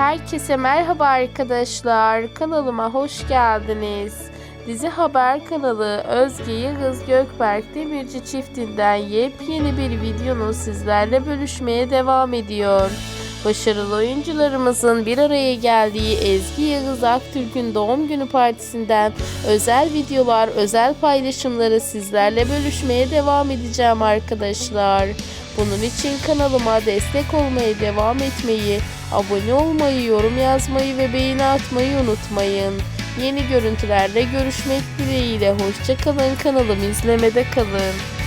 Herkese merhaba arkadaşlar. Kanalıma hoş geldiniz. Dizi Haber kanalı Özge Yıldız Gökberk Demirci çiftinden yepyeni bir videonun sizlerle bölüşmeye devam ediyor. Başarılı oyuncularımızın bir araya geldiği Ezgi Yıldız Aktürk'ün doğum günü partisinden özel videolar, özel paylaşımları sizlerle bölüşmeye devam edeceğim arkadaşlar. Bunun için kanalıma destek olmaya devam etmeyi, abone olmayı, yorum yazmayı ve beğeni atmayı unutmayın. Yeni görüntülerle görüşmek dileğiyle hoşçakalın kanalımı izlemede kalın.